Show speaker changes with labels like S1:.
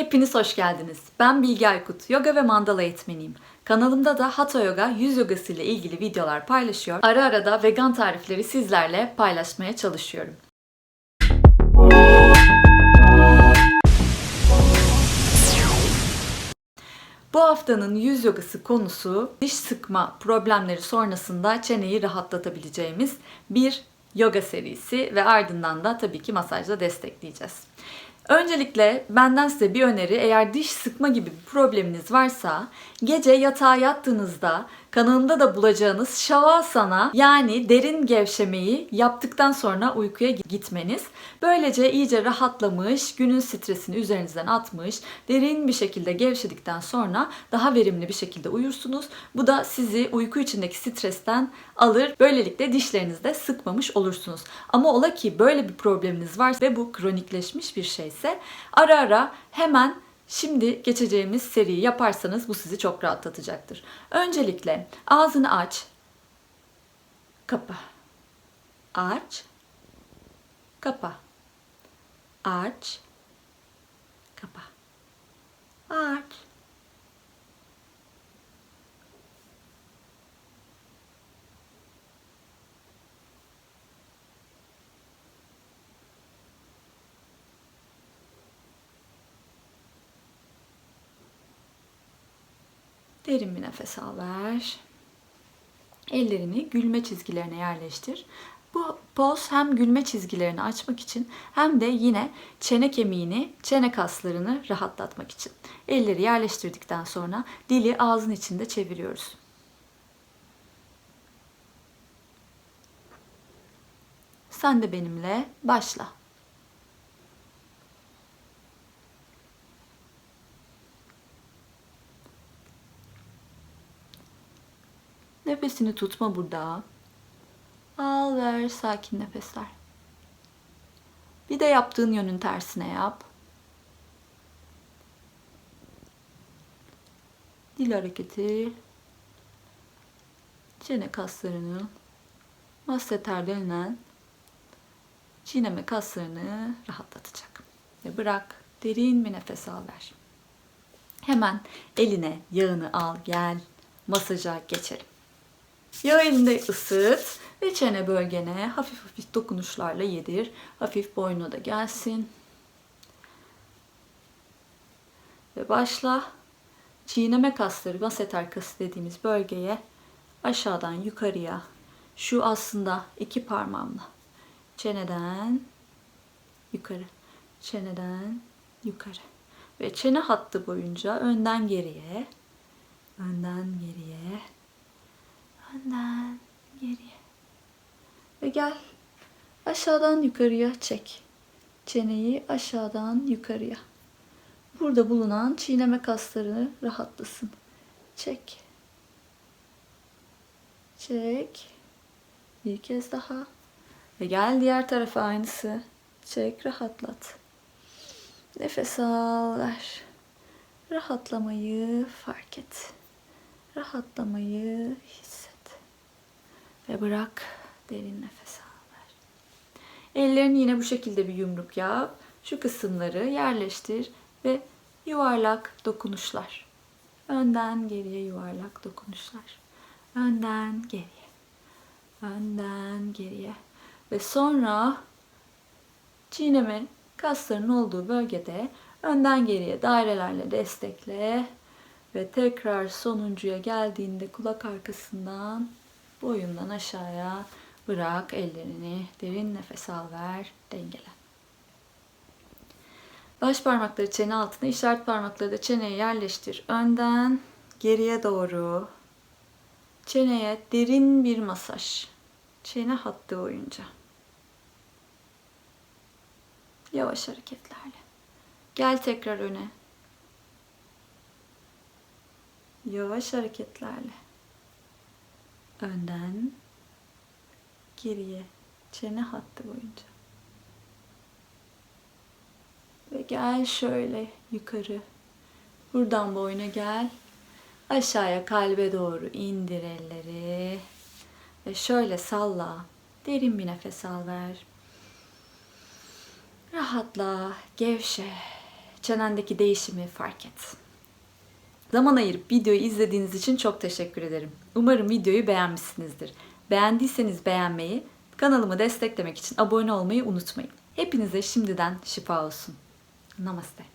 S1: Hepiniz hoş geldiniz. Ben Bilge Aykut, yoga ve mandala eğitmeniyim. Kanalımda da Hatha Yoga, yüz yogası ile ilgili videolar paylaşıyor. Ara ara da vegan tarifleri sizlerle paylaşmaya çalışıyorum. Bu haftanın yüz yogası konusu diş sıkma problemleri sonrasında çeneyi rahatlatabileceğimiz bir yoga serisi ve ardından da tabii ki masajla destekleyeceğiz. Öncelikle benden size bir öneri. Eğer diş sıkma gibi bir probleminiz varsa gece yatağa yattığınızda kanalımda da bulacağınız şavasana yani derin gevşemeyi yaptıktan sonra uykuya gitmeniz. Böylece iyice rahatlamış, günün stresini üzerinizden atmış, derin bir şekilde gevşedikten sonra daha verimli bir şekilde uyursunuz. Bu da sizi uyku içindeki stresten alır. Böylelikle dişlerinizi de sıkmamış olursunuz. Ama ola ki böyle bir probleminiz varsa ve bu kronikleşmiş bir şeyse ara ara hemen Şimdi geçeceğimiz seriyi yaparsanız bu sizi çok rahatlatacaktır. Öncelikle ağzını aç. Kapa. Aç. Kapa. Aç. Kapa. Aç. Derin bir nefes al ver. Ellerini gülme çizgilerine yerleştir. Bu poz hem gülme çizgilerini açmak için hem de yine çene kemiğini, çene kaslarını rahatlatmak için. Elleri yerleştirdikten sonra dili ağzın içinde çeviriyoruz. Sen de benimle başla. Nefesini tutma burada. Al ver sakin nefesler. Bir de yaptığın yönün tersine yap. Dil hareketi çene kaslarını masseter denilen çiğneme kaslarını rahatlatacak. Ve bırak derin bir nefes al ver. Hemen eline yağını al gel masaja geçelim. Yağı elinde ısıt ve çene bölgene hafif hafif dokunuşlarla yedir. Hafif boynuna da gelsin. Ve başla. Çiğneme kasları, masseter kası dediğimiz bölgeye aşağıdan yukarıya şu aslında iki parmağımla çeneden yukarı, çeneden yukarı ve çene hattı boyunca önden geriye, önden geriye, önden geriye. Ve gel aşağıdan yukarıya çek. Çeneyi aşağıdan yukarıya. Burada bulunan çiğneme kaslarını rahatlasın. Çek. Çek. Bir kez daha. Ve gel diğer tarafa aynısı. Çek, rahatlat. Nefes al, ver. Rahatlamayı fark et. Rahatlamayı hisset. Ve bırak derin nefes al ver. Ellerini yine bu şekilde bir yumruk yap. Şu kısımları yerleştir ve yuvarlak dokunuşlar. Önden geriye yuvarlak dokunuşlar. Önden geriye. Önden geriye. Ve sonra çiğneme kasların olduğu bölgede önden geriye dairelerle destekle ve tekrar sonuncuya geldiğinde kulak arkasından boyundan aşağıya bırak ellerini. Derin nefes al ver. Dengele. Baş parmakları çene altına, işaret parmakları da çeneye yerleştir. Önden geriye doğru. Çeneye derin bir masaj. Çene hattı boyunca. Yavaş hareketlerle. Gel tekrar öne. Yavaş hareketlerle önden geriye çene hattı boyunca. Ve gel şöyle yukarı. Buradan boyuna gel. Aşağıya kalbe doğru indir elleri. Ve şöyle salla. Derin bir nefes al ver. Rahatla, gevşe. Çenendeki değişimi fark et. Zaman ayırıp videoyu izlediğiniz için çok teşekkür ederim. Umarım videoyu beğenmişsinizdir. Beğendiyseniz beğenmeyi, kanalımı desteklemek için abone olmayı unutmayın. Hepinize şimdiden şifa olsun. Namaste.